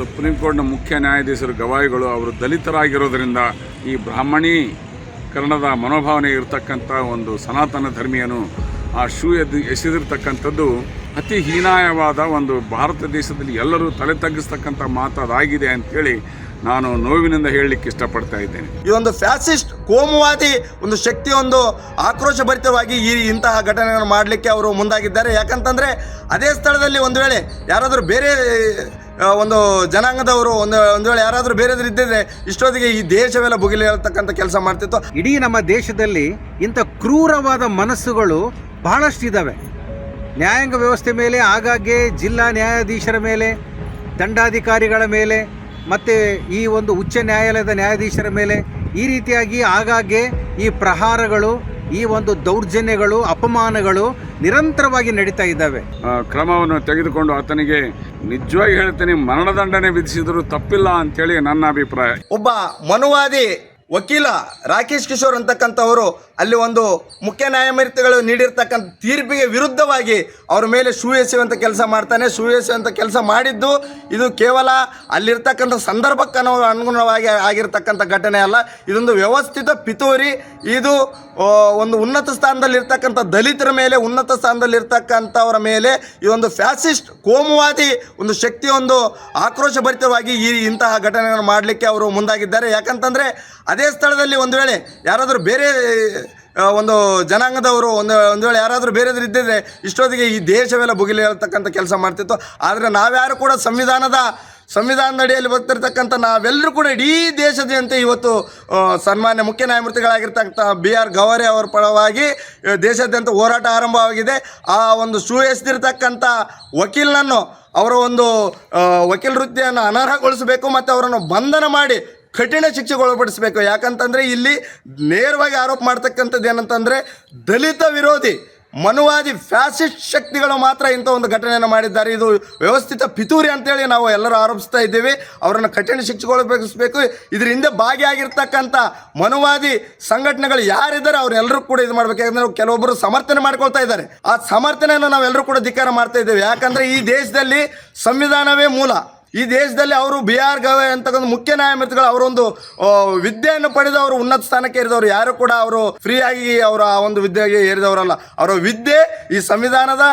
Supreme ಕೋರ್ಟ್ನ ಮುಖ್ಯ ನ್ಯಾಯಾಧೀಶರು ಗವಾಯಿಗಳು ಅವರು ದಲಿತರಾಗಿರೋದ್ರಿಂದ ಈ ಬ್ರಾಹ್ಮಣೀಕರಣದ ಮನೋಭಾವನೆ ಇರತಕ್ಕಂಥ ಒಂದು ಸನಾತನ ಧರ್ಮೀಯನು ಆ ಶೂ ಎದ್ದು ಎಸೆದಿರ್ತಕ್ಕಂಥದ್ದು ಅತಿ ಹೀನಾಯವಾದ ಒಂದು ಭಾರತ ದೇಶದಲ್ಲಿ ಎಲ್ಲರೂ ತಲೆ ತಗ್ಗಿಸ್ತಕ್ಕಂಥ ಮಾತಾದಾಗಿದೆ ಅಂತೇಳಿ ನಾನು ನೋವಿನಿಂದ ಹೇಳಲಿಕ್ಕೆ ಇಷ್ಟಪಡ್ತಾ ಇದ್ದೇನೆ. ಇದೊಂದು ಫ್ಯಾಸಿಸ್ಟ್, ಕೋಮುವಾದಿ ಒಂದು ಶಕ್ತಿ ಒಂದು ಆಕ್ರೋಶ ಭರಿತವಾಗಿ ಈ ಇಂತಹ ಘಟನೆಗಳನ್ನು ಮಾಡಲಿಕ್ಕೆ ಅವರು ಮುಂದಾಗಿದ್ದಾರೆ. ಯಾಕಂತಂದರೆ ಅದೇ ಸ್ಥಳದಲ್ಲಿ ಒಂದು ವೇಳೆ ಯಾರಾದರೂ ಬೇರೆ ಒಂದು ಜನಾಂಗದವರು ಒಂದು ಒಂದು ವೇಳೆ ಯಾರಾದರೂ ಬೇರೆದ್ರು ಇದ್ದಿದ್ರೆ ಇಷ್ಟೊತ್ತಿಗೆ ಈ ದೇಶವೆಲ್ಲ ಬುಗಿಲಿ ಹೇಳ್ತಕ್ಕಂಥ ಕೆಲಸ ಮಾಡ್ತಿತ್ತು. ಇಡೀ ನಮ್ಮ ದೇಶದಲ್ಲಿ ಇಂಥ ಕ್ರೂರವಾದ ಮನಸ್ಸುಗಳು ಬಹಳಷ್ಟಿದ್ದಾವೆ ನ್ಯಾಯಾಂಗ ವ್ಯವಸ್ಥೆ ಮೇಲೆ, ಆಗಾಗ್ಗೆ ಜಿಲ್ಲಾ ನ್ಯಾಯಾಧೀಶರ ಮೇಲೆ, ದಂಡಾಧಿಕಾರಿಗಳ ಮೇಲೆ, ಮತ್ತು ಈ ಒಂದು ಉಚ್ಚ ನ್ಯಾಯಾಲಯದ ನ್ಯಾಯಾಧೀಶರ ಮೇಲೆ ಈ ರೀತಿಯಾಗಿ ಆಗಾಗ್ಗೆ ಈ ಪ್ರಹಾರಗಳು, ಈ ಒಂದು ದೌರ್ಜನ್ಯಗಳು, ಅಪಮಾನಗಳು ನಿರಂತರವಾಗಿ ನಡೀತಾ ಇದ್ದಾವೆ. ಕ್ರಮವನ್ನು ತೆಗೆದುಕೊಂಡು ಆತನಿಗೆ ನಿಜವಾಗಿ ಹೇಳ್ತೇನೆ ಮರಣದಂಡನೆ ವಿಧಿಸಿದರೂ ತಪ್ಪಿಲ್ಲ ಅಂತೇಳಿ ನನ್ನ ಅಭಿಪ್ರಾಯ. ಒಬ್ಬ ಮನುವಾದಿ ವಕೀಲ ರಾಕೇಶ್ ಕಿಶೋರ್ ಅಂತಕ್ಕಂಥವರು ಅಲ್ಲಿ ಒಂದು ಮುಖ್ಯ ನ್ಯಾಯಮೂರ್ತಿಗಳು ನೀಡಿರ್ತಕ್ಕಂಥ ತೀರ್ಪಿಗೆ ವಿರುದ್ಧವಾಗಿ ಅವ್ರ ಮೇಲೆ ಶೂ ಎಸೆಯುವಂಥ ಕೆಲಸ ಮಾಡ್ತಾನೆ. ಶೂ ಎಸೆಯುವಂಥ ಕೆಲಸ ಮಾಡಿದ್ದು ಇದು ಕೇವಲ ಅಲ್ಲಿರ್ತಕ್ಕಂಥ ಸಂದರ್ಭಕ್ಕೆ ಅನುಗುಣವಾಗಿ ಆಗಿರ್ತಕ್ಕಂಥ ಘಟನೆ ಅಲ್ಲ. ಇದೊಂದು ವ್ಯವಸ್ಥಿತ ಪಿತೂರಿ. ಇದು ಒಂದು ಉನ್ನತ ಸ್ಥಾನದಲ್ಲಿರ್ತಕ್ಕಂಥ ದಲಿತರ ಮೇಲೆ, ಉನ್ನತ ಸ್ಥಾನದಲ್ಲಿರ್ತಕ್ಕಂಥವರ ಮೇಲೆ ಇದೊಂದು ಫ್ಯಾಸಿಸ್ಟ್, ಕೋಮುವಾದಿ ಒಂದು ಶಕ್ತಿ ಒಂದು ಆಕ್ರೋಶ ಭರಿತವಾಗಿ ಈ ಇಂತಹ ಘಟನೆಗಳನ್ನು ಮಾಡಲಿಕ್ಕೆ ಅವರು ಮುಂದಾಗಿದ್ದಾರೆ. ಯಾಕಂತಂದರೆ ಅದೇ ಸ್ಥಳದಲ್ಲಿ ಒಂದು ವೇಳೆ ಯಾರಾದರೂ ಬೇರೆ ಒಂದು ಜನಾಂಗದವರು ಒಂದು ಒಂದು ವೇಳೆ ಯಾರಾದರೂ ಬೇರೆದ್ರು ಇದ್ದಿದ್ರೆ ಇಷ್ಟೊತ್ತಿಗೆ ಈ ದೇಶವೆಲ್ಲ ಬುಗಿಲಿ ಹೇಳ್ತಕ್ಕಂಥ ಕೆಲಸ ಮಾಡ್ತಿತ್ತು. ಆದರೆ ನಾವ್ಯಾರು ಕೂಡ ಸಂವಿಧಾನದ ಸಂವಿಧಾನದ ಅಡಿಯಲ್ಲಿ ಬರ್ತಿರ್ತಕ್ಕಂಥ ನಾವೆಲ್ಲರೂ ಕೂಡ ಇಡೀ ದೇಶದಂತೆ ಇವತ್ತು ಸನ್ಮಾನ್ಯ ಮುಖ್ಯ ನ್ಯಾಯಮೂರ್ತಿಗಳಾಗಿರ್ತಕ್ಕಂಥ ಬಿ ಆರ್ ಗವಾರೆ ಅವರ ಪರವಾಗಿ ದೇಶಾದ್ಯಂತ ಹೋರಾಟ ಆರಂಭವಾಗಿದೆ ಆ ಒಂದು ಶೂ ಎಸೆದಿರ್ತಕ್ಕಂಥ ವಕೀಲನನ್ನು ಅವರ ಒಂದು ವಕೀಲ ವೃತ್ತಿಯನ್ನು ಅನರ್ಹಗೊಳಿಸಬೇಕು ಮತ್ತು ಅವರನ್ನು ಬಂಧನ ಮಾಡಿ ಕಠಿಣ ಶಿಕ್ಷೆಗೆ ಒಳಪಡಿಸಬೇಕು ಯಾಕಂತಂದರೆ ಇಲ್ಲಿ ನೇರವಾಗಿ ಆರೋಪ ಮಾಡ್ತಕ್ಕಂಥದ್ದು ಏನಂತಂದರೆ ದಲಿತ ವಿರೋಧಿ, ಮನುವಾದಿ, ಫ್ಯಾಸಿಸ್ಟ್ ಶಕ್ತಿಗಳು ಮಾತ್ರ ಇಂಥ ಒಂದು ಘಟನೆಯನ್ನು ಮಾಡಿದ್ದಾರೆ. ಇದು ವ್ಯವಸ್ಥಿತ ಪಿತೂರಿ ಅಂತೇಳಿ ನಾವು ಎಲ್ಲರೂ ಆರೋಪಿಸ್ತಾ ಇದ್ದೀವಿ. ಅವರನ್ನು ಕಠಿಣ ಶಿಕ್ಷೆಗೊಳಪಡಿಸಬೇಕು. ಇದರ ಹಿಂದೆ ಭಾಗಿಯಾಗಿರ್ತಕ್ಕಂಥ ಮನುವಾದಿ ಸಂಘಟನೆಗಳು ಯಾರಿದ್ದಾರೆ ಅವರೆಲ್ಲರೂ ಕೂಡ ಇದು ಮಾಡಬೇಕು. ಯಾಕಂದ್ರೆ ಕೆಲವೊಬ್ಬರು ಸಮರ್ಥನೆ ಮಾಡ್ಕೊಳ್ತಾ ಇದ್ದಾರೆ. ಆ ಸಮರ್ಥನೆಯನ್ನು ನಾವೆಲ್ಲರೂ ಕೂಡ ಧಿಕ್ಕಾರ ಮಾಡ್ತಾ ಇದ್ದೇವೆ. ಯಾಕಂದರೆ ಈ ದೇಶದಲ್ಲಿ ಸಂವಿಧಾನವೇ ಮೂಲ. ಈ ದೇಶದಲ್ಲಿ ಅವರು ಬಿ ಆರ್ ಗವೆ ಅಂತಕ್ಕಂಥ ಮುಖ್ಯ ನ್ಯಾಯಮೂರ್ತಿಗಳು ಅವರೊಂದು ವಿದ್ಯೆಯನ್ನು ಪಡೆದು ಅವರು ಉನ್ನತ ಸ್ಥಾನಕ್ಕೆ ಏರಿದವರು. ಯಾರು ಕೂಡ ಅವರು ಫ್ರೀ ಆಗಿ ಅವರ ಆ ಒಂದು ವಿದ್ಯೆಗೆ ಏರಿದವರಲ್ಲ. ಅವರ ವಿದ್ಯೆ ಈ ಸಂವಿಧಾನದ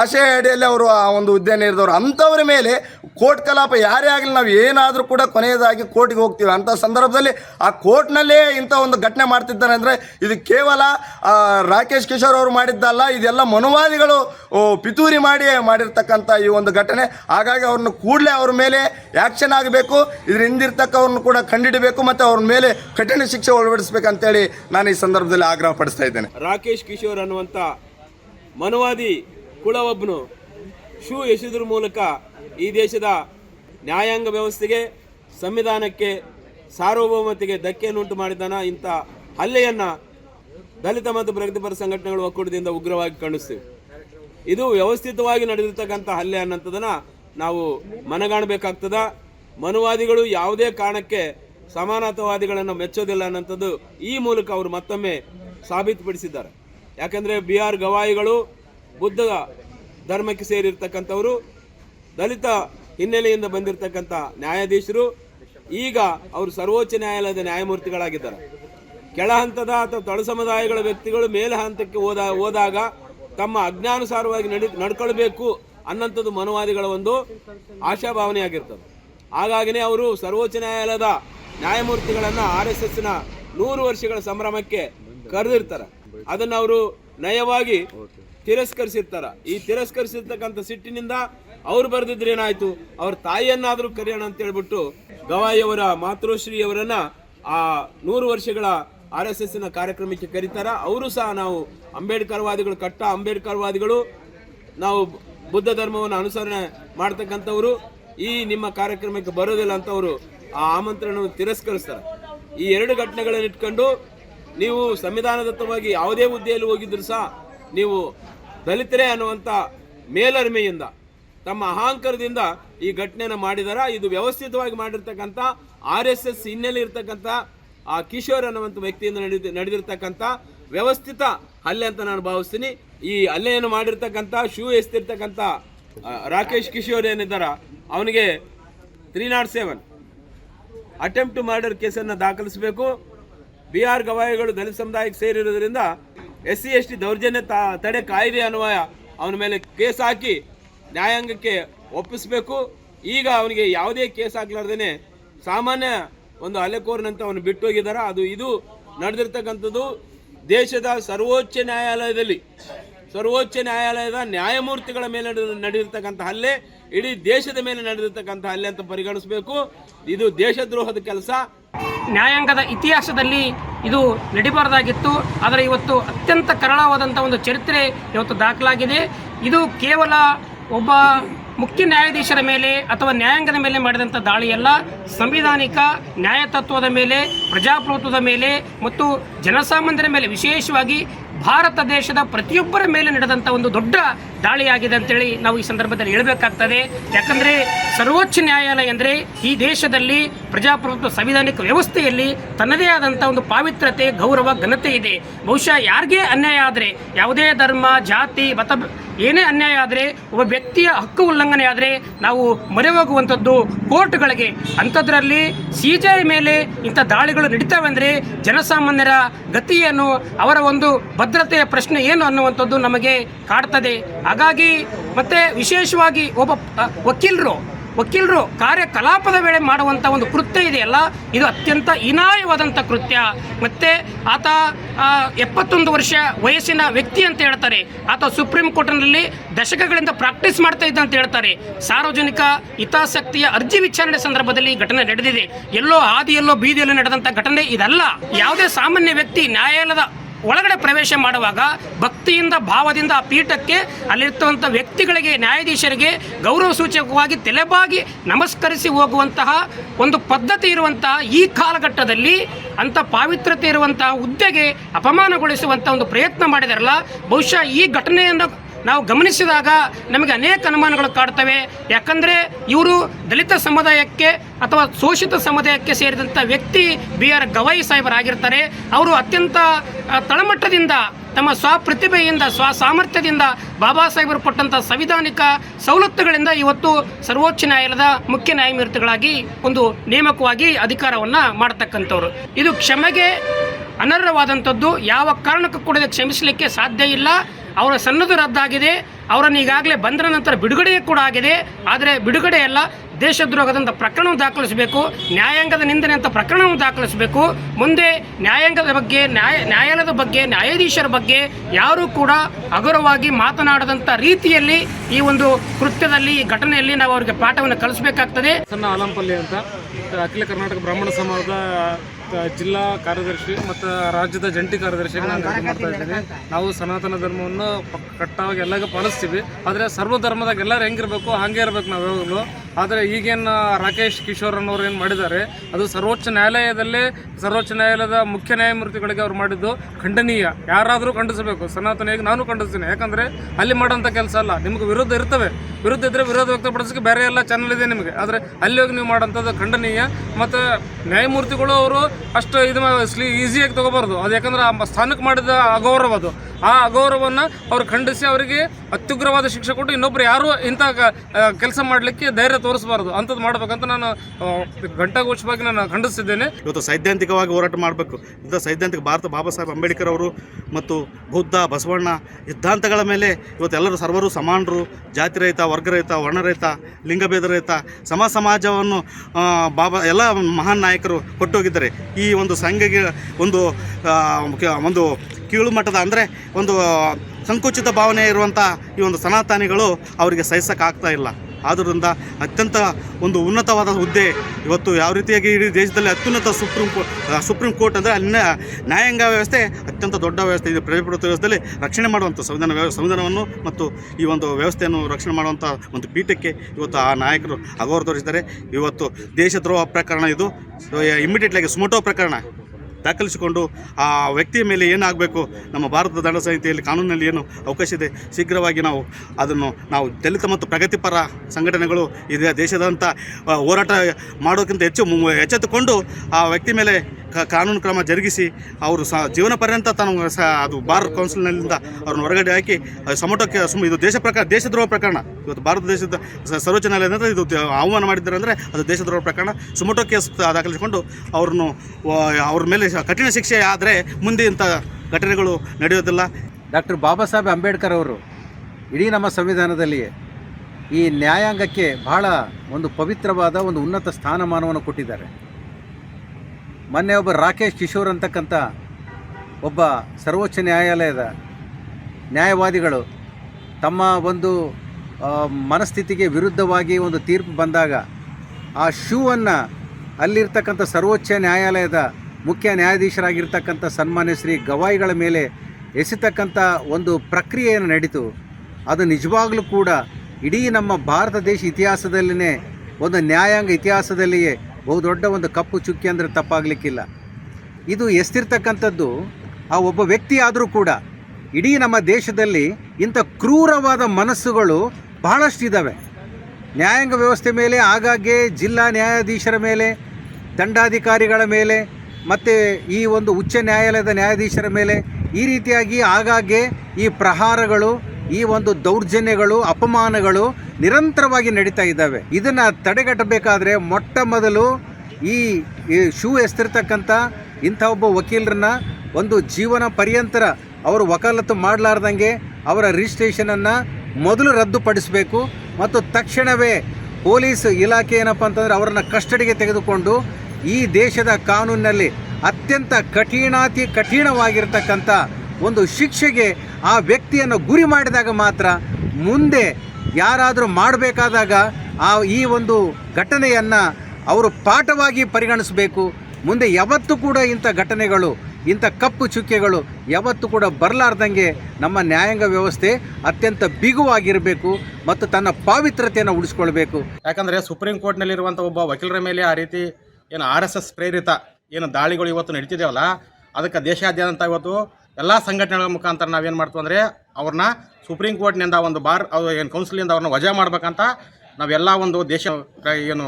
ಆಶಯ ಅಡಿಯಲ್ಲಿ ಅವರು ಆ ಒಂದು ವಿದ್ಯೆಯನ್ನು ಏರಿದವರು. ಅಂಥವ್ರ ಮೇಲೆ ಕೋರ್ಟ್ ಕಲಾಪ ಯಾರೇ ಆಗಲಿ ನಾವು ಏನಾದರೂ ಕೂಡ ಕೊನೆಯದಾಗಿ ಕೋರ್ಟಿಗೆ ಹೋಗ್ತೀವಿ. ಅಂಥ ಸಂದರ್ಭದಲ್ಲಿ ಆ ಕೋರ್ಟ್ನಲ್ಲೇ ಇಂಥ ಒಂದು ಘಟನೆ ಮಾಡ್ತಿದ್ದಾರೆ ಅಂದರೆ ಇದು ಕೇವಲ ರಾಕೇಶ್ ಕಿಶೋರ್ ಅವರು ಮಾಡಿದ್ದಲ್ಲ, ಇದೆಲ್ಲ ಮನುವಾದಿಗಳು ಪಿತೂರಿ ಮಾಡಿ ಮಾಡಿರ್ತಕ್ಕಂಥ ಈ ಒಂದು ಘಟನೆ. ಹಾಗಾಗಿ ಅವ್ರನ್ನ ಕೂಡಲೇ ಅವ್ರ ಮೇಲೆ ಆ್ಯಕ್ಷನ್ ಆಗಬೇಕು, ಇದ್ರ ಹಿಂದಿರ್ತಕ್ಕವ್ರನ್ನ ಕೂಡ ಕಂಡಿಡಬೇಕು ಮತ್ತು ಅವ್ರ ಮೇಲೆ ಕಠಿಣ ಶಿಕ್ಷೆ ಒಳಪಡಿಸ್ಬೇಕಂತೇಳಿ ನಾನು ಈ ಸಂದರ್ಭದಲ್ಲಿ ಆಗ್ರಹ ಪಡಿಸ್ತಾ ಇದ್ದೇನೆ. ರಾಕೇಶ್ ಕಿಶೋರ್ ಅನ್ನುವಂಥ ಮನುವಾದಿ ಒಬ್ಬನು ಶೂ ಎಸೆದ್ರ ಮೂಲಕ ಈ ದೇಶದ ನ್ಯಾಯಾಂಗ ವ್ಯವಸ್ಥೆಗೆ, ಸಂವಿಧಾನಕ್ಕೆ ಸಾರ್ವಭೌಮತೆಗೆ ಧಕ್ಕೆಯನ್ನುಂಟು ಮಾಡಿದ್ದಾನ. ಇಂಥ ಹಲ್ಲೆಯನ್ನು ದಲಿತ ಮತ್ತು ಪ್ರಗತಿಪರ ಸಂಘಟನೆಗಳು ಒಕ್ಕೂಟದಿಂದ ಉಗ್ರವಾಗಿ ಖಂಡಿಸ್ತೀವಿ. ಇದು ವ್ಯವಸ್ಥಿತವಾಗಿ ನಡೆದಿರ್ತಕ್ಕಂಥ ಹಲ್ಲೆ ಅನ್ನೋಂಥದ್ದನ್ನ ನಾವು ಮನಗಾಣಬೇಕಾಗ್ತದ. ಮನುವಾದಿಗಳು ಯಾವುದೇ ಕಾರಣಕ್ಕೆ ಸಮಾನತಾವಾದಿಗಳನ್ನು ಮೆಚ್ಚೋದಿಲ್ಲ ಅನ್ನೋಂಥದ್ದು ಈ ಮೂಲಕ ಅವರು ಮತ್ತೊಮ್ಮೆ ಸಾಬೀತುಪಡಿಸಿದ್ದಾರೆ. ಯಾಕಂದರೆ ಬಿ ಆರ್ ಗವಾಯಿಗಳು ಬುದ್ಧ ಧರ್ಮಕ್ಕೆ ಸೇರಿರ್ತಕ್ಕಂಥವರು, ದಲಿತ ಹಿನ್ನೆಲೆಯಿಂದ ಬಂದಿರತಕ್ಕಂಥ ನ್ಯಾಯಾಧೀಶರು, ಈಗ ಅವರು ಸರ್ವೋಚ್ಚ ನ್ಯಾಯಾಲಯದ ನ್ಯಾಯಮೂರ್ತಿಗಳಾಗಿದ್ದಾರೆ. ಕೆಳ ಹಂತದ ಅಥವಾ ತಳ ಸಮುದಾಯಗಳ ವ್ಯಕ್ತಿಗಳು ಮೇಲ ಹಂತಕ್ಕೆ ಹೋದ, ಹೋದಾಗ ತಮ್ಮ ಅಜ್ಞಾನುಸಾರವಾಗಿ ನಡಿ, ನಡ್ಕೊಳ್ಬೇಕು ಅನ್ನಂಥದ್ದು ಮನುವಾದಿಗಳ ಒಂದು ಆಶಾಭಾವನೆ ಆಗಿರ್ತದೆ ಹಾಗಾಗಿನೇ ಅವರು ಸರ್ವೋಚ್ಚ ನ್ಯಾಯಾಲಯದ ನ್ಯಾಯಮೂರ್ತಿಗಳನ್ನ ಆರ್ ಎಸ್ ಎಸ್ನ ನೂರು ವರ್ಷಗಳ ಸಂಭ್ರಮಕ್ಕೆ ಕರೆದಿರ್ತಾರೆ. ಅದನ್ನು ಅವರು ನಯವಾಗಿ ತಿರಸ್ಕರಿಸಿರ್ತಾರ. ಈ ತಿರಸ್ಕರಿಸಿರ್ತಕ್ಕಂಥ ಸಿಟ್ಟಿನಿಂದ ಅವ್ರು ಬರೆದಿದ್ರೆ ಏನಾಯ್ತು? ಅವ್ರ ತಾಯಿಯನ್ನಾದರೂ ಕರೆಯೋಣ ಅಂತ ಹೇಳ್ಬಿಟ್ಟು ಗವಾಯಿಯವರ ಮಾತೃಶ್ರೀಯವರನ್ನ ಆ ನೂರು ವರ್ಷಗಳ ಆರ್ ಎಸ್ ಎಸ್ನ ಕಾರ್ಯಕ್ರಮಕ್ಕೆ ಕರೀತಾರ. ಅವರು ಸಹ ನಾವು ಅಂಬೇಡ್ಕರ್ವಾದಿಗಳು, ಕಟ್ಟ ಅಂಬೇಡ್ಕರ್ವಾದಿಗಳು, ನಾವು ಬುದ್ಧ ಧರ್ಮವನ್ನು ಅನುಸರಣೆ ಮಾಡ್ತಕ್ಕಂಥವ್ರು, ಈ ನಿಮ್ಮ ಕಾರ್ಯಕ್ರಮಕ್ಕೆ ಬರೋದಿಲ್ಲ ಅಂತ ಅವರು ಆ ಆಮಂತ್ರಣವನ್ನು ತಿರಸ್ಕರಿಸ್ತಾರೆ. ಈ ಎರಡು ಘಟನೆಗಳನ್ನು ಇಟ್ಕೊಂಡು ನೀವು ಸಂವಿಧಾನದತ್ತವಾಗಿ ಯಾವುದೇ ಹುದ್ದೆಯಲ್ಲಿ ಹೋಗಿದ್ರು ಸಹ ನೀವು ದಲಿತರೇ ಅನ್ನುವಂಥ ಮೇಲರಿಮೆಯಿಂದ, ತಮ್ಮ ಅಹಂಕಾರದಿಂದ ಈ ಘಟನೆಯನ್ನು ಮಾಡಿದಾರ. ಇದು ವ್ಯವಸ್ಥಿತವಾಗಿ ಮಾಡಿರ್ತಕ್ಕಂಥ ಆರ್ ಎಸ್ ಎಸ್ ಹಿನ್ನೆಲೆ ಇರ್ತಕ್ಕಂಥ ಆ ಕಿಶೋರ್ ಅನ್ನುವಂಥ ವ್ಯಕ್ತಿಯಿಂದ ನಡೆದ ನಡೆದಿರ್ತಕ್ಕಂಥ ವ್ಯವಸ್ಥಿತ ಹಲ್ಲೆ ಅಂತ ನಾನು ಭಾವಿಸ್ತೀನಿ. ಈ ಹಲ್ಲೆಯನ್ನು ಮಾಡಿರ್ತಕ್ಕಂಥ, ಶೂ ಎಸ್ತಿರ್ತಕ್ಕಂಥ ರಾಕೇಶ್ ಕಿಶೋರ್ ಏನಿದ್ದಾರ, ಅವನಿಗೆ three naught seven attempt murder ಕೇಸನ್ನು ದಾಖಲಿಸಬೇಕು. ಬಿಹಾರ್ ಗವಾಯಿಗಳು ದಲಿತ ಸಮುದಾಯಕ್ಕೆ ಸೇರಿರೋದ್ರಿಂದ ಎಸ್ ಸಿ ಎಸ್ ಟಿ ದೌರ್ಜನ್ಯ ತಡೆ ಕಾಯ್ದೆ ಅನ್ವಯ ಅವನ ಮೇಲೆ ಕೇಸ್ ಹಾಕಿ ನ್ಯಾಯಾಂಗಕ್ಕೆ ಒಪ್ಪಿಸಬೇಕು. ಈಗ ಅವನಿಗೆ ಯಾವುದೇ ಕೇಸ್ ಹಾಕ್ಲಾರ್ದೇನೆ ಸಾಮಾನ್ಯ ಒಂದು ಅಲೆಕೋರ್ನಂತ ಅವನು ಬಿಟ್ಟು ಹೋಗಿದ್ದಾರೆ ಅದು ಇದು ನಡೆದಿರ್ತಕ್ಕಂಥದ್ದು. ದೇಶದ ಸರ್ವೋಚ್ಚ ನ್ಯಾಯಾಲಯದಲ್ಲಿ, ಸರ್ವೋಚ್ಚ ನ್ಯಾಯಾಲಯದ ನ್ಯಾಯಮೂರ್ತಿಗಳ ಮೇಲೆ ನಡೆದ- ನಡೆದಿರ್ತಕ್ಕಂಥ ಹಲ್ಲೆ, ಇಡೀ ದೇಶದ ಮೇಲೆ ನಡೆದಿರ್ತಕ್ಕಂಥ ಹಲ್ಲೆ ಅಂತ ಪರಿಗಣಿಸಬೇಕು. ಇದು ದೇಶದ್ರೋಹದ ಕೆಲಸ. ನ್ಯಾಯಾಂಗದ ಇತಿಹಾಸದಲ್ಲಿ ಇದು ನಡಿಬಾರ್ದಾಗಿತ್ತು. ಆದರೆ ಇವತ್ತು ಅತ್ಯಂತ ಕರಾಳವಾದಂಥ ಒಂದು ಚರಿತ್ರೆ ಇವತ್ತು ದಾಖಲಾಗಿದೆ. ಇದು ಕೇವಲ ಒಬ್ಬ ಮುಖ್ಯ ನ್ಯಾಯಾಧೀಶರ ಮೇಲೆ ಅಥವಾ ನ್ಯಾಯಾಂಗದ ಮೇಲೆ ಮಾಡಿದಂಥ ದಾಳಿಯೆಲ್ಲ ಸಂವಿಧಾನಿಕ ನ್ಯಾಯತತ್ವದ ಮೇಲೆ, ಪ್ರಜಾಪ್ರಭುತ್ವದ ಮೇಲೆ ಮತ್ತು ಜನಸಾಮಾನ್ಯರ ಮೇಲೆ ವಿಶೇಷವಾಗಿ ಭಾರತ ದೇಶದ ಪ್ರತಿಯೊಬ್ಬರ ಮೇಲೆ ನಡೆದಂಥ ಒಂದು ದೊಡ್ಡ ದಾಳಿಯಾಗಿದೆ ಅಂತೇಳಿ ನಾವು ಈ ಸಂದರ್ಭದಲ್ಲಿ ಹೇಳಬೇಕಾಗ್ತದೆ. ಯಾಕಂದರೆ ಸರ್ವೋಚ್ಚ ನ್ಯಾಯಾಲಯ ಅಂದರೆ ಈ ದೇಶದಲ್ಲಿ ಪ್ರಜಾಪ್ರಭುತ್ವ ಸಂವಿಧಾನಿಕ ವ್ಯವಸ್ಥೆಯಲ್ಲಿ ತನ್ನದೇ ಆದಂಥ ಒಂದು ಪಾವಿತ್ರತೆ ಗೌರವ, ಘನತೆ ಇದೆ. ಬಹುಶಃ ಯಾರಿಗೇ ಅನ್ಯಾಯ ಆದರೆ ಯಾವುದೇ ಧರ್ಮ, ಜಾತಿ, ಮತ ಏನೇ ಅನ್ಯಾಯ ಆದರೆ, ಒಬ್ಬ ವ್ಯಕ್ತಿಯ ಹಕ್ಕು ಉಲ್ಲಂಘನೆ ಆದರೆ ನಾವು ಮೊರೆ ಹೋಗುವಂಥದ್ದು ಕೋರ್ಟ್ಗಳಿಗೆ. ಅಂಥದ್ರಲ್ಲಿ ಸಿ ಜೆ ಮೇಲೆ ಇಂಥ ದಾಳಿಗಳು ನಡೀತಾವೆ ಅಂದರೆ ಜನಸಾಮಾನ್ಯರ ಗತಿಯನ್ನು ಅವರ ಒಂದು ಭದ್ರತೆಯ ಪ್ರಶ್ನೆ ಏನು ಅನ್ನುವಂಥದ್ದು ನಮಗೆ ಕಾಡ್ತದೆ. ಹಾಗಾಗಿ ಮತ್ತೆ ವಿಶೇಷವಾಗಿ ಒಬ್ಬ ವಕೀಲರು ವಕೀಲರು ಕಾರ್ಯಕಲಾಪದ ವೇಳೆ ಮಾಡುವಂಥ ಒಂದು ಕೃತ್ಯ ಇದೆಯಲ್ಲ, ಇದು ಅತ್ಯಂತ ಹೀನಾಯವಾದಂಥ ಕೃತ್ಯ. ಮತ್ತು ಆತ ಎಪ್ಪತ್ತೊಂದು ವರ್ಷ ವಯಸ್ಸಿನ ವ್ಯಕ್ತಿ ಅಂತ ಹೇಳ್ತಾರೆ. ಆತ ಸುಪ್ರೀಂ ಕೋರ್ಟ್ನಲ್ಲಿ ದಶಕಗಳಿಂದ ಪ್ರಾಕ್ಟೀಸ್ ಮಾಡ್ತಾ ಇದ್ದ ಅಂತ ಹೇಳ್ತಾರೆ. ಸಾರ್ವಜನಿಕ ಹಿತಾಸಕ್ತಿಯ ಅರ್ಜಿ ವಿಚಾರಣೆ ಸಂದರ್ಭದಲ್ಲಿ ಈ ಘಟನೆ ನಡೆದಿದೆ. ಎಲ್ಲೋ ಹಾದಿಯಲ್ಲೋ ಬೀದಿಯಲ್ಲೋ ನಡೆದಂಥ ಘಟನೆ ಇದಲ್ಲ. ಯಾವುದೇ ಸಾಮಾನ್ಯ ವ್ಯಕ್ತಿ ನ್ಯಾಯಾಲಯದ ಒಳಗಡೆ ಪ್ರವೇಶ ಮಾಡುವಾಗ ಭಕ್ತಿಯಿಂದ, ಭಾವದಿಂದ ಆ ಪೀಠಕ್ಕೆ ಅಲ್ಲಿರ್ತವಂಥ ವ್ಯಕ್ತಿಗಳಿಗೆ, ನ್ಯಾಯಾಧೀಶರಿಗೆ ಗೌರವ ಸೂಚಕವಾಗಿ ತಲೆಬಾಗಿ ನಮಸ್ಕರಿಸಿ ಹೋಗುವಂತಹ ಒಂದು ಪದ್ಧತಿ ಇರುವಂತಹ ಈ ಕಾಲಘಟ್ಟದಲ್ಲಿ ಅಂಥ ಪಾವಿತ್ರತೆ ಇರುವಂತಹ ಹುದ್ದೆಗೆ ಅಪಮಾನಗೊಳಿಸುವಂಥ ಒಂದು ಪ್ರಯತ್ನ ಮಾಡಿದಾರಲ್ಲ, ಬಹುಶಃ ಈ ಘಟನೆಯನ್ನು ನಾವು ಗಮನಿಸಿದಾಗ ನಮಗೆ ಅನೇಕ ಅನುಮಾನಗಳು ಕಾಡ್ತವೆ. ಯಾಕಂದರೆ ಇವರು ದಲಿತ ಸಮುದಾಯಕ್ಕೆ ಅಥವಾ ಶೋಷಿತ ಸಮುದಾಯಕ್ಕೆ ಸೇರಿದಂಥ ವ್ಯಕ್ತಿ ಬಿ ಆರ್ ಗವಾಯಿ ಸಾಹೇಬರಾಗಿರ್ತಾರೆ ಅವರು ಅತ್ಯಂತ ತಳಮಟ್ಟದಿಂದ ತಮ್ಮ ಸ್ವಪ್ರತಿಭೆಯಿಂದ ಸ್ವ ಸಾಮರ್ಥ್ಯದಿಂದ ಬಾಬಾ ಸಾಹೇಬರು ಕೊಟ್ಟಂಥ ಸಂವಿಧಾನಿಕ ಸವಲತ್ತುಗಳಿಂದ ಇವತ್ತು ಸರ್ವೋಚ್ಚ ನ್ಯಾಯಾಲಯದ ಮುಖ್ಯ ನ್ಯಾಯಮೂರ್ತಿಗಳಾಗಿ ಒಂದು ನೇಮಕವಾಗಿ ಅಧಿಕಾರವನ್ನು ಮಾಡತಕ್ಕಂಥವ್ರು. ಇದು ಕ್ಷಮೆಗೆ ಅನರ್ಹವಾದಂಥದ್ದು. ಯಾವ ಕಾರಣಕ್ಕೂ ಕೂಡ ಕ್ಷಮಿಸಲಿಕ್ಕೆ ಸಾಧ್ಯ ಇಲ್ಲ. ಅವರ ಸನ್ನದು ರದ್ದಾಗಿದೆ, ಅವರನ್ನು ಈಗಾಗಲೇ ಬಂಧನ ನಂತರ ಬಿಡುಗಡೆ ಕೂಡ ಆಗಿದೆ. ಆದರೆ ಬಿಡುಗಡೆ ಅಲ್ಲ ದೇಶದ್ರೋಹದಂಥ ಪ್ರಕರಣ ದಾಖಲಿಸಬೇಕು, ನ್ಯಾಯಾಂಗದ ನಿಂದನೆ ಅಂತ ಪ್ರಕರಣವನ್ನು ದಾಖಲಿಸಬೇಕು. ಮುಂದೆ ನ್ಯಾಯಾಂಗದ ಬಗ್ಗೆ, ನ್ಯಾಯ, ನ್ಯಾಯಾಲಯದ ಬಗ್ಗೆ, ನ್ಯಾಯಾಧೀಶರ ಬಗ್ಗೆ ಯಾರೂ ಕೂಡ ಹಗುರವಾಗಿ ಮಾತನಾಡದಂಥ ರೀತಿಯಲ್ಲಿ ಈ ಒಂದು ಕೃತ್ಯದಲ್ಲಿ, ಈ ಘಟನೆಯಲ್ಲಿ ನಾವು ಅವರಿಗೆ ಪಾಠವನ್ನು ಕಲಿಸಬೇಕಾಗ್ತದೆ. ಸಣ್ಣ ಅಂತ, ಅಖಿಲ ಕರ್ನಾಟಕ ಬ್ರಾಹ್ಮಣ ಸಮಾಜದ ಜಿಲ್ಲಾ ಕಾರ್ಯದರ್ಶಿ ಮತ್ತು ರಾಜ್ಯದ ಜಂಟಿ ಕಾರ್ಯದರ್ಶಿಗೆ ನಾನು ಭೇಟಿ ಮಾಡ್ತಾ ಇದ್ದೀನಿ ನಾವು ಸನಾತನ ಧರ್ಮವನ್ನು ಪಕ್ಕ ಕಟ್ಟಾಗಿ ಎಲ್ಲಾಗ ಪಾಲಿಸ್ತೀವಿ. ಆದರೆ ಸರ್ವ ಧರ್ಮದಾಗ ಎಲ್ಲರೂ ಹೆಂಗಿರ್ಬೇಕು ಹಾಗೆ ಇರಬೇಕು ನಾವು ಯಾವಾಗಲೂ ಆದರೆ ಈಗೇನು ರಾಕೇಶ್ ಕಿಶೋರ್ ಅನ್ನೋರು ಏನು ಮಾಡಿದ್ದಾರೆ, ಅದು ಸರ್ವೋಚ್ಚ ನ್ಯಾಯಾಲಯದಲ್ಲಿ ಸರ್ವೋಚ್ಚ ನ್ಯಾಯಾಲಯದ ಮುಖ್ಯ ನ್ಯಾಯಮೂರ್ತಿಗಳಿಗೆ ಅವ್ರು ಮಾಡಿದ್ದು ಖಂಡನೀಯ. ಯಾರಾದರೂ ಖಂಡಿಸಬೇಕು, ಸನಾತನಿಯಾಗಿ ನಾನು ಖಂಡಿಸ್ತೀನಿ. ಯಾಕಂದರೆ ಅಲ್ಲಿ ಮಾಡೋಂಥ ಕೆಲಸ ಅಲ್ಲ. ನಿಮ್ಗೆ ವಿರುದ್ಧ ಇರ್ತವೆ. ವಿರುದ್ಧ ಇದ್ದರೆ ವಿರೋಧ ವ್ಯಕ್ತಪಡಿಸೋಕೆ ಬೇರೆ ಎಲ್ಲ ಚಾನಲ್ ಇದೆ ನಿಮಗೆ. ಆದರೆ ಅಲ್ಲಿ ಹೋಗಿ ನೀವು ಮಾಡೋಂಥದ್ದು ಖಂಡನೀಯ. ಮತ್ತು ನ್ಯಾಯಮೂರ್ತಿಗಳು ಅವರು ಅಷ್ಟು ಇದು ಸ್ಲೀ ಈಸಿಯಾಗಿ ತೊಗೋಬಾರ್ದು. ಅದು ಯಾಕಂದ್ರೆ ಆ ಸ್ಥಾನಕ್ಕೆ ಮಾಡಿದ ಅಗೌರವ ಅದು. ಆ ಅಗೌರವವನ್ನು ಅವರು ಖಂಡಿಸಿ ಅವರಿಗೆ ಅತ್ಯುಗ್ರವಾದ ಶಿಕ್ಷೆ ಕೊಟ್ಟು ಇನ್ನೊಬ್ರು ಯಾರು ಇಂಥ ಕೆಲಸ ಮಾಡಲಿಕ್ಕೆ ಧೈರ್ಯ ತೋರಿಸಬಾರ್ದು. ಅಂಥದ್ದು ಮಾಡಬೇಕಂತ ನಾನು ಘಂಟಾಘೋಷವಾಗಿ ನಾನು ಖಂಡಿಸಿದ್ದೇನೆ ಇವತ್ತು ಸೈದ್ಧಾಂತಿಕವಾಗಿ ಹೋರಾಟ ಮಾಡಬೇಕು. ಇಂಥ ಸೈದ್ಧಾಂತಿಕ ಭಾರತ ಬಾಬಾ ಸಾಹೇಬ್ ಅಂಬೇಡ್ಕರ್ ಅವರು ಮತ್ತು ಬುದ್ಧ, ಬಸವಣ್ಣ ಸಿದ್ಧಾಂತಗಳ ಮೇಲೆ ಇವತ್ತು ಎಲ್ಲರೂ ಸರ್ವರು ಸಮಾನರು. ಜಾತಿರಹಿತ ವರ್ಗರಹಿತ ವರ್ಣರಹಿತ ಲಿಂಗಭೇದ ರಹಿತ ಸಮ ಸಮಾಜವನ್ನು ಬಾಬಾ, ಎಲ್ಲ ಮಹಾನ್ ನಾಯಕರು ಕೊಟ್ಟೋಗಿದ್ದಾರೆ. ಈ ಒಂದು ಸಂಘಗೆ ಒಂದು ಒಂದು ಕೀಳು ಮಟ್ಟದ ಅಂದರೆ ಒಂದು ಸಂಕುಚಿತ ಭಾವನೆ ಇರುವಂಥ ಈ ಒಂದು ಸನಾತನಿಗಳು ಅವರಿಗೆ ಸಹಿಸೋಕ್ಕಾಗ್ತಾ ಇಲ್ಲ. ಆದ್ದರಿಂದ ಅತ್ಯಂತ ಒಂದು ಉನ್ನತವಾದ ಹುದ್ದೆ ಇವತ್ತು ಯಾವ ರೀತಿಯಾಗಿ ಇಡೀ ದೇಶದಲ್ಲಿ ಅತ್ಯುನ್ನತ ಸುಪ್ರೀಂ ಕೋ ಸುಪ್ರೀಂ ಕೋರ್ಟ್ ಅಂದರೆ ಅಲ್ಲಿನ ನ್ಯಾಯಾಂಗ ವ್ಯವಸ್ಥೆ, ಅತ್ಯಂತ ದೊಡ್ಡ ವ್ಯವಸ್ಥೆ. ಇದು ಪ್ರಜಾಪ್ರಭುತ್ವ ವ್ಯವಸ್ಥೆಯಲ್ಲಿ ರಕ್ಷಣೆ ಮಾಡುವಂಥ ಸಂವಿಧಾನ ವ್ಯವ ಸಂವಿಧಾನವನ್ನು ಮತ್ತು ಈ ಒಂದು ವ್ಯವಸ್ಥೆಯನ್ನು ರಕ್ಷಣೆ ಮಾಡುವಂಥ ಒಂದು ಪೀಠಕ್ಕೆ ಇವತ್ತು ಆ ನಾಯಕರು ಅಗೌರವ ತೋರಿಸಿದ್ದಾರೆ. ಇವತ್ತು ದೇಶದ್ರೋಹ ಪ್ರಕರಣ ಇದು. ಇಮಿಡಿಯೇಟ್ಲಾಗಿ ಸುಮೋಟೋ ಪ್ರಕರಣ. ದಾಖಲಿಸಿಕೊಂಡು ಆ ವ್ಯಕ್ತಿಯ ಮೇಲೆ ಏನಾಗಬೇಕು? ನಮ್ಮ ಭಾರತದ ದಂಡ ಸಂಹಿತೆಯಲ್ಲಿ ಕಾನೂನಿನಲ್ಲಿ ಏನು ಅವಕಾಶ ಇದೆ? ಶೀಘ್ರವಾಗಿ ನಾವು ಅದನ್ನು ನಾವು ದಲಿತ ಮತ್ತು ಪ್ರಗತಿಪರ ಸಂಘಟನೆಗಳು ಇದೇ ದೇಶದಂಥ ಹೋರಾಟ ಮಾಡೋಕ್ಕಿಂತ ಹೆಚ್ಚು ಎಚ್ಚೆತ್ತುಕೊಂಡು ಆ ವ್ಯಕ್ತಿ ಮೇಲೆ ಕಾನೂನು ಕ್ರಮ ಜರುಗಿಸಿ ಅವರು ಸ ಜೀವನ ಪರ್ಯಂತ ತಾನು ಸ ಅದು ಬಾರ್ ಕೌನ್ಸಿಲ್ನಲ್ಲಿಂದ ಅವ್ರನ್ನ ಹೊರಗಡೆ ಹಾಕಿ ಸಮಟಕ್ಕೆ ಸುಮ್ಮ ಇದು ದೇಶ ಪ್ರಕಾರ ದೇಶದ್ರೋಹ ಪ್ರಕರಣ. ಇವತ್ತು ಭಾರತ ದೇಶದ ಸರ್ವೋಚ್ಚ ನ್ಯಾಯಾಲಯದಿಂದ ಇದು ಆಹ್ವಾನ ಮಾಡಿದ್ದಾರೆ ಅಂದರೆ ಅದು ದೇಶದ್ರೋಹ ಪ್ರಕರಣ. ಸುಮಟೋ ಕೇಸ್ ದಾಖಲಿಸಿಕೊಂಡು ಅವ್ರನ್ನು ಅವ್ರ ಮೇಲೆ ಕಠಿಣ ಶಿಕ್ಷೆ ಆದರೆ ಮುಂದೆ ಇಂಥ ಘಟನೆಗಳು ನಡೆಯೋದಿಲ್ಲ. ಡಾಕ್ಟರ್ ಬಾಬಾ ಸಾಹೇಬ್ ಅಂಬೇಡ್ಕರ್ ಅವರು ಇಡೀ ನಮ್ಮ ಸಂವಿಧಾನದಲ್ಲಿ ಈ ನ್ಯಾಯಾಂಗಕ್ಕೆ ಬಹಳ ಒಂದು ಪವಿತ್ರವಾದ, ಒಂದು ಉನ್ನತ ಸ್ಥಾನಮಾನವನ್ನು ಕೊಟ್ಟಿದ್ದಾರೆ. ಮೊನ್ನೆ ಒಬ್ಬ ರಾಕೇಶ್ ಕಿಶೋರ್ ಅಂತಕ್ಕಂಥ ಒಬ್ಬ ಸರ್ವೋಚ್ಚ ನ್ಯಾಯಾಲಯದ ನ್ಯಾಯವಾದಿಗಳು ತಮ್ಮ ಒಂದು ಮನಸ್ಥಿತಿಗೆ ವಿರುದ್ಧವಾಗಿ ಒಂದು ತೀರ್ಪು ಬಂದಾಗ ಆ ಶೂವನ್ನು ಅಲ್ಲಿರ್ತಕ್ಕಂಥ ಸರ್ವೋಚ್ಚ ನ್ಯಾಯಾಲಯದ ಮುಖ್ಯ ನ್ಯಾಯಾಧೀಶರಾಗಿರ್ತಕ್ಕಂಥ ಸನ್ಮಾನ್ಯ ಶ್ರೀ ಗವಾಯಿಗಳ ಮೇಲೆ ಎಸೆತಕ್ಕಂಥ ಒಂದು ಪ್ರಕ್ರಿಯೆಯನ್ನು ನಡೀತು ಅದು ನಿಜವಾಗಲೂ ಕೂಡ ಇಡೀ ನಮ್ಮ ಭಾರತ ದೇಶ ಇತಿಹಾಸದಲ್ಲಿನೇ ಒಂದು ನ್ಯಾಯಾಂಗ ಇತಿಹಾಸದಲ್ಲಿಯೇ ಬಹುದೊಡ್ಡ ಒಂದು ಕಪ್ಪು ಚುಕ್ಕಿ ಅಂದರೆ ತಪ್ಪಾಗಲಿಕ್ಕಿಲ್ಲ. ಇದು ಎಸ್ತಿರ್ತಕ್ಕಂಥದ್ದು ಆ ಒಬ್ಬ ವ್ಯಕ್ತಿ ಆದರೂ ಕೂಡ ಇಡೀ ನಮ್ಮ ದೇಶದಲ್ಲಿ ಇಂಥ ಕ್ರೂರವಾದ ಮನಸ್ಸುಗಳು ಬಹಳಷ್ಟಿದ್ದಾವೆ ನ್ಯಾಯಾಂಗ ವ್ಯವಸ್ಥೆ ಮೇಲೆ, ಆಗಾಗ್ಗೆ ಜಿಲ್ಲಾ ನ್ಯಾಯಾಧೀಶರ ಮೇಲೆ, ದಂಡಾಧಿಕಾರಿಗಳ ಮೇಲೆ, ಮತ್ತು ಈ ಒಂದು ಉಚ್ಚ ನ್ಯಾಯಾಲಯದ ನ್ಯಾಯಾಧೀಶರ ಮೇಲೆ ಈ ರೀತಿಯಾಗಿ ಆಗಾಗ್ಗೆ ಈ ಪ್ರಹಾರಗಳು ಈ ಒಂದು ದೌರ್ಜನ್ಯಗಳು, ಅಪಮಾನಗಳು ನಿರಂತರವಾಗಿ ನಡೀತಾ ಇದ್ದಾವೆ. ಇದನ್ನು ತಡೆಗಟ್ಟಬೇಕಾದ್ರೆ ಮೊಟ್ಟ ಮೊದಲು ಈ ಶೂ ಎಸ್ತಿರ್ತಕ್ಕಂಥ ಇಂಥ ಒಬ್ಬ ವಕೀಲರನ್ನ ಒಂದು ಜೀವನ ಪರ್ಯಂತರ ಅವರು ವಕಾಲತ್ತು ಮಾಡಲಾರ್ದಂಗೆ ಅವರ ರಿಜಿಸ್ಟ್ರೇಷನನ್ನು ಮೊದಲು ರದ್ದುಪಡಿಸಬೇಕು ಮತ್ತು ತಕ್ಷಣವೇ ಪೊಲೀಸ್ ಇಲಾಖೆ ಏನಪ್ಪ ಅಂತಂದರೆ ಅವರನ್ನು ಕಸ್ಟಡಿಗೆ ತೆಗೆದುಕೊಂಡು ಈ ದೇಶದ ಕಾನೂನಿನಲ್ಲಿ ಅತ್ಯಂತ ಕಠಿಣಾತಿ, ಕಠಿಣವಾಗಿರ್ತಕ್ಕಂಥ ಒಂದು ಶಿಕ್ಷೆಗೆ ಆ ವ್ಯಕ್ತಿಯನ್ನು ಗುರಿ ಮಾಡಿದಾಗ ಮಾತ್ರ ಮುಂದೆ ಯಾರಾದರೂ ಮಾಡಬೇಕಾದಾಗ ಆ ಈ ಒಂದು ಘಟನೆಯನ್ನು ಅವರು ಪಾಠವಾಗಿ ಪರಿಗಣಿಸಬೇಕು. ಮುಂದೆ ಯಾವತ್ತೂ ಕೂಡ ಇಂಥ ಘಟನೆಗಳು, ಇಂಥ ಕಪ್ಪು ಚುಕ್ಕೆಗಳು ಯಾವತ್ತೂ ಕೂಡ ಬರಲಾರ್ದಂಗೆ ನಮ್ಮ ನ್ಯಾಯಾಂಗ ವ್ಯವಸ್ಥೆ ಅತ್ಯಂತ ಬಿಗುವಾಗಿರಬೇಕು ಮತ್ತು ತನ್ನ ಪಾವಿತ್ರತೆಯನ್ನು ಉಳಿಸ್ಕೊಳ್ಬೇಕು. ಯಾಕಂದರೆ ಸುಪ್ರೀಂ ಕೋರ್ಟ್ನಲ್ಲಿರುವಂಥ ಒಬ್ಬ ವಕೀಲರ ಮೇಲೆ ಆ ರೀತಿ ಏನು ಆರ್ ಪ್ರೇರಿತ ಏನು ದಾಳಿಗಳು ಇವತ್ತು ನಡೀತಿದೆಯಲ್ಲ, ಅದಕ್ಕೆ ದೇಶಾದ್ಯಂತ ಇವತ್ತು ಎಲ್ಲ ಸಂಘಟನೆಗಳ ಮುಖಾಂತರ ನಾವೇನು ಮಾಡ್ತೀವಿ ಅಂದರೆ ಅವ್ರನ್ನ ಸುಪ್ರೀಂ ಕೋರ್ಟ್ನಿಂದ ಒಂದು ಬಾರ್, ಅವ್ರು ಏನು ಕೌನ್ಸಿಲಿಂದ ಅವ್ರನ್ನ ವಜಾ ಮಾಡಬೇಕಂತ ನಾವೆಲ್ಲ ಒಂದು ದೇಶ ಏನು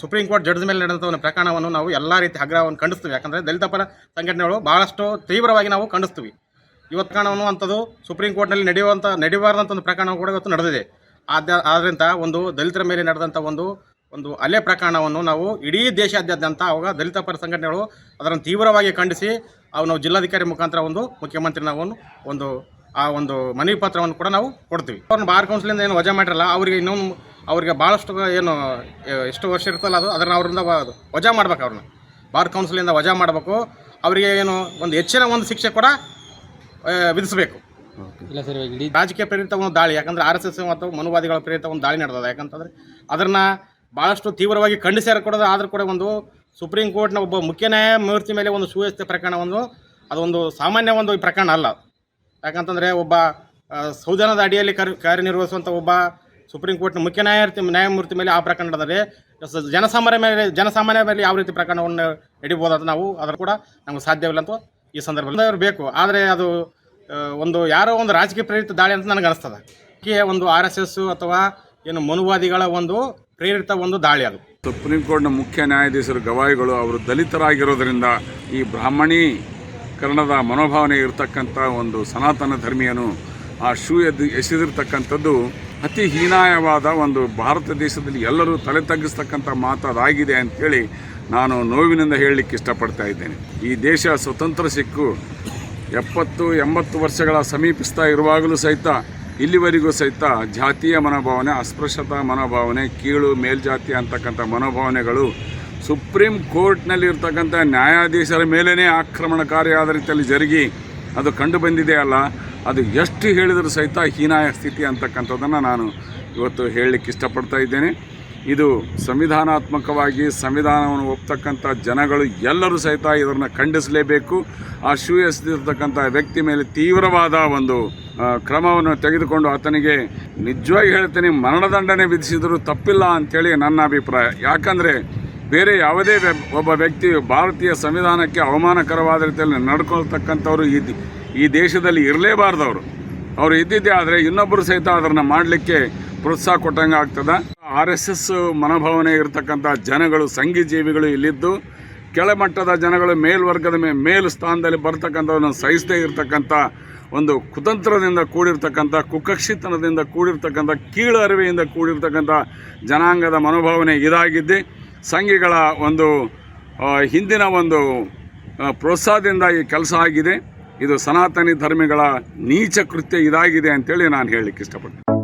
ಸುಪ್ರೀಂ ಕೋರ್ಟ್ ಜಡ್ಜ್ ಮೇಲೆ ನಡೆದಂಥ ಒಂದು ಪ್ರಕರಣವನ್ನು ನಾವು ಎಲ್ಲ ರೀತಿ ಆಗ್ರಹವನ್ನು ಖಂಡಿಸ್ತೀವಿ. ಯಾಕಂದರೆ ದಲಿತ ಪರ ಸಂಘಟನೆಗಳು ಭಾಳಷ್ಟು ತೀವ್ರವಾಗಿ ನಾವು ಖಂಡಿಸ್ತೀವಿ. ಇವತ್ತು ಕಾರಣವನ್ನು ಅಂಥದ್ದು ಸುಪ್ರೀಂ ಕೋರ್ಟ್ನಲ್ಲಿ ನಡೆಯುವಂಥ ನಡೆಯಬಾರ್ದಂಥ ಒಂದು ಪ್ರಕರಣ ಕೂಡ ಇವತ್ತು ನಡೆದಿದೆ. ಆದ ಆದ್ದರಿಂದ ಒಂದು ದಲಿತರ ಮೇಲೆ ನಡೆದಂಥ ಒಂದು ಒಂದು ಅಲೆ ಪ್ರಕರಣವನ್ನು ನಾವು ಇಡೀ ದೇಶಾದ್ಯಂತ ಅವಾಗ ದಲಿತ ಪರ ಸಂಘಟನೆಗಳು ಅದನ್ನು ತೀವ್ರವಾಗಿ ಖಂಡಿಸಿ ಅವು ನಾವು ಜಿಲ್ಲಾಧಿಕಾರಿ ಮುಖಾಂತರ ಒಂದು ಮುಖ್ಯಮಂತ್ರಿ ನಾವು ಒಂದು ಆ ಒಂದು ಮನವಿ ಪತ್ರವನ್ನು ಕೂಡ ನಾವು ಕೊಡ್ತೀವಿ. ಅವ್ರನ್ನ ಬಾರ್ ಕೌನ್ಸಿಲಿಂದ ಏನು ವಜಾ ಮಾಡಿರಲ್ಲ ಅವರಿಗೆ ಇನ್ನೊಂದು ಅವರಿಗೆ ಭಾಳಷ್ಟು ಏನು ಎಷ್ಟು ವರ್ಷ ಇರ್ತಲ್ಲ ಅದು ಅದನ್ನು ಅವರಿಂದ ವಜಾ ಮಾಡ್ಬೇಕು ಅವ್ರನ್ನ. ಬಾರ್ ಕೌನ್ಸಿಲಿಂದ ವಜಾ ಮಾಡಬೇಕು ಅವರಿಗೆ ಏನು ಒಂದು ಹೆಚ್ಚಿನ ಒಂದು ಶಿಕ್ಷೆ ಕೂಡ ವಿಧಿಸಬೇಕು. ಇಲ್ಲ ಸರ್ ವಿಧಿಸಬೇಕು ರಾಜಕೀಯ ಪ್ರೇರಿತ ಒಂದು ದಾಳಿ ಯಾಕಂದ್ರೆ ಆರ್ ಎಸ್ ಎಸ್ ಮತ್ತು ಮನುವಾದಿಗಳ ಪ್ರೇರಿತ ಒಂದು ದಾಳಿ ನಡೆದದ ಯಾಕಂತಂದರೆ ಅದನ್ನ ಭಾಳಷ್ಟು ತೀವ್ರವಾಗಿ ಖಂಡಿಸ್ಯಾರ ಕೊಡೋದು ಆದರೂ ಕೂಡ ಒಂದು ಸುಪ್ರೀಂ ಕೋರ್ಟ್ನ ಒಬ್ಬ ಮುಖ್ಯ ನ್ಯಾಯಮೂರ್ತಿ ಮೇಲೆ ಒಂದು ಸುವ್ಯವಸ್ಥೆ ಪ್ರಕರಣ ಒಂದು, ಅದೊಂದು ಸಾಮಾನ್ಯ ಒಂದು ಪ್ರಕರಣ ಅಲ್ಲ. ಯಾಕಂತಂದರೆ ಒಬ್ಬ ಸೌಧಾನದ ಅಡಿಯಲ್ಲಿ ಕರ್ ಕಾರ್ಯನಿರ್ವಹಿಸುವಂಥ ಒಬ್ಬ ಸುಪ್ರೀಂ ಕೋರ್ಟ್ನ ಮುಖ್ಯ ನ್ಯಾಯಮೂರ್ತಿ ನ್ಯಾಯಮೂರ್ತಿ ಮೇಲೆ ಆ ಪ್ರಕರಣ ನಡೆದರೆ ಜನಸಾಮಾನ್ಯ ಮೇಲೆ ಜನಸಾಮಾನ್ಯ ಮೇಲೆ ಯಾವ ರೀತಿ ಪ್ರಕರಣವನ್ನು ನಡಿಬೋದು ಅಂತ ನಾವು, ಅದರ ಕೂಡ ನಮಗೆ ಸಾಧ್ಯವಿಲ್ಲ ಅಂತ ಈ ಸಂದರ್ಭದಲ್ಲಿ ಅವ್ರು ಬೇಕು. ಆದರೆ ಅದು ಒಂದು ಯಾರೋ ಒಂದು ರಾಜಕೀಯ ಪ್ರೇರಿತ ದಾಳಿ ಅಂತ ನನಗೆ ಅನಿಸ್ತದೆ. ಒಂದು ಆರ್ ಎಸ್ ಎಸ್ಸು ಅಥವಾ ಏನು ಮನುವಾದಿಗಳ ಒಂದು ಪ್ರೇರಿತ ಒಂದು ದಾಳಿ ಅದು. ಸುಪ್ರೀಂ ಕೋರ್ಟ್ನ ಮುಖ್ಯ ನ್ಯಾಯಾಧೀಶರು ಗವಾಯಿಗಳು ಅವರು ದಲಿತರಾಗಿರೋದರಿಂದ ಈ ಬ್ರಾಹ್ಮಣೀಕರಣದ ಮನೋಭಾವನೆ ಇರತಕ್ಕಂಥ ಒಂದು ಸನಾತನ ಧರ್ಮೀಯನು ಆ ಶೂ ಎದ್ದು ಎಸೆದಿರ್ತಕ್ಕಂಥದ್ದು ಅತಿ ಹೀನಾಯವಾದ ಒಂದು ಭಾರತ ದೇಶದಲ್ಲಿ ಎಲ್ಲರೂ ತಲೆ ತಗ್ಗಿಸ್ತಕ್ಕಂಥ ಮಾತಾದಾಗಿದೆ ಅಂಥೇಳಿ ನಾನು ನೋವಿನಿಂದ ಹೇಳಲಿಕ್ಕೆ ಇಷ್ಟಪಡ್ತಾ ಇದ್ದೇನೆ. ಈ ದೇಶ ಸ್ವತಂತ್ರ ಸಿಕ್ಕು ಎಪ್ಪತ್ತು ಎಂಬತ್ತು ವರ್ಷಗಳ ಸಮೀಪಿಸ್ತಾ ಇರುವಾಗಲೂ ಸಹಿತ ಇಲ್ಲಿವರೆಗೂ ಸಹಿತ ಜಾತಿಯ ಮನೋಭಾವನೆ, ಅಸ್ಪೃಶ್ಯತಾ ಮನೋಭಾವನೆ, ಕೀಳು ಮೇಲ್ಜಾತಿ ಅಂತಕ್ಕಂಥ ಮನೋಭಾವನೆಗಳು ಸುಪ್ರೀಂ ಕೋರ್ಟ್ನಲ್ಲಿ ಇರ್ತಕ್ಕಂಥ ನ್ಯಾಯಾಧೀಶರ ಮೇಲೇ ಆಕ್ರಮಣಕಾರಿಯಾದ ರೀತಿಯಲ್ಲಿ ಜರುಗಿ ಅದು ಕಂಡು ಬಂದಿದೆಯಲ್ಲ ಅದು ಎಷ್ಟು ಹೇಳಿದರೂ ಸಹಿತ ಹೀನಾಯ ಸ್ಥಿತಿ ಅಂತಕ್ಕಂಥದ್ದನ್ನು ನಾನು ಇವತ್ತು ಹೇಳಲಿಕ್ಕೆ ಇಷ್ಟಪಡ್ತಾ ಇದ್ದೇನೆ. ಇದು ಸಂವಿಧಾನಾತ್ಮಕವಾಗಿ ಸಂವಿಧಾನವನ್ನು ಒಪ್ತಕ್ಕಂಥ ಜನಗಳು ಎಲ್ಲರೂ ಸಹಿತ ಇದನ್ನು ಖಂಡಿಸಲೇಬೇಕು. ಆ ಶೂ ಎಸೆದಿರ್ತಕ್ಕಂಥ ವ್ಯಕ್ತಿ ಮೇಲೆ ತೀವ್ರವಾದ ಒಂದು ಕ್ರಮವನ್ನು ತೆಗೆದುಕೊಂಡು ಆತನಿಗೆ ನಿಜವಾಗಿ ಹೇಳ್ತೀನಿ ಮರಣದಂಡನೆ ವಿಧಿಸಿದರೂ ತಪ್ಪಿಲ್ಲ ಅಂಥೇಳಿ ನನ್ನ ಅಭಿಪ್ರಾಯ. ಯಾಕಂದರೆ ಬೇರೆ ಯಾವುದೇ ಒಬ್ಬ ವ್ಯಕ್ತಿ ಭಾರತೀಯ ಸಂವಿಧಾನಕ್ಕೆ ಅವಮಾನಕರವಾದ ರೀತಿಯಲ್ಲಿ ನಡ್ಕೊಳ್ತಕ್ಕಂಥವ್ರು ಈ ಈ ದೇಶದಲ್ಲಿ ಇರಲೇಬಾರ್ದವರು. ಅವರು ಇದ್ದಿದ್ದೇ ಆದರೆ ಇನ್ನೊಬ್ಬರು ಸಹಿತ ಅದನ್ನು ಮಾಡಲಿಕ್ಕೆ ಪ್ರೋತ್ಸಾಹ ಕೊಟ್ಟಂಗೆ ಆಗ್ತದೆ ಆರ್ ಎಸ್ ಎಸ್ ಮನೋಭಾವನೆ ಇರತಕ್ಕಂಥ ಜನಗಳು ಸಂಘಿ ಜೀವಿಗಳು ಇಲ್ಲಿದ್ದು ಕೆಳಮಟ್ಟದ ಜನಗಳು, ಮೇಲ್ವರ್ಗದ ಮೇ, ಮೇಲ್ ಸ್ಥಾನದಲ್ಲಿ ಬರ್ತಕ್ಕಂಥದನ್ನು ಸಹಿಸದೇ ಇರತಕ್ಕಂಥ ಒಂದು ಕುತಂತ್ರದಿಂದ ಕೂಡಿರ್ತಕ್ಕಂಥ, ಕುಕಕ್ಷಿತನದಿಂದ ಕೂಡಿರ್ತಕ್ಕಂಥ, ಕೀಳು ಅರಿವೆಯಿಂದ ಕೂಡಿರ್ತಕ್ಕಂಥ ಜನಾಂಗದ ಮನೋಭಾವನೆ ಇದಾಗಿದ್ದೆ, ಸಂಘಿಗಳ ಒಂದು ಹಿಂದಿನ ಒಂದು ಪ್ರೋತ್ಸಾಹದಿಂದ ಈ ಕೆಲಸ ಆಗಿದೆ. ಇದು ಸನಾತನಿ ಧರ್ಮಿಗಳ ನೀಚ ಕೃತ್ಯ ಇದಾಗಿದೆ ಅಂತೇಳಿ ನಾನು ಹೇಳಲಿಕ್ಕೆ ಇಷ್ಟಪಡ್ತೀನಿ.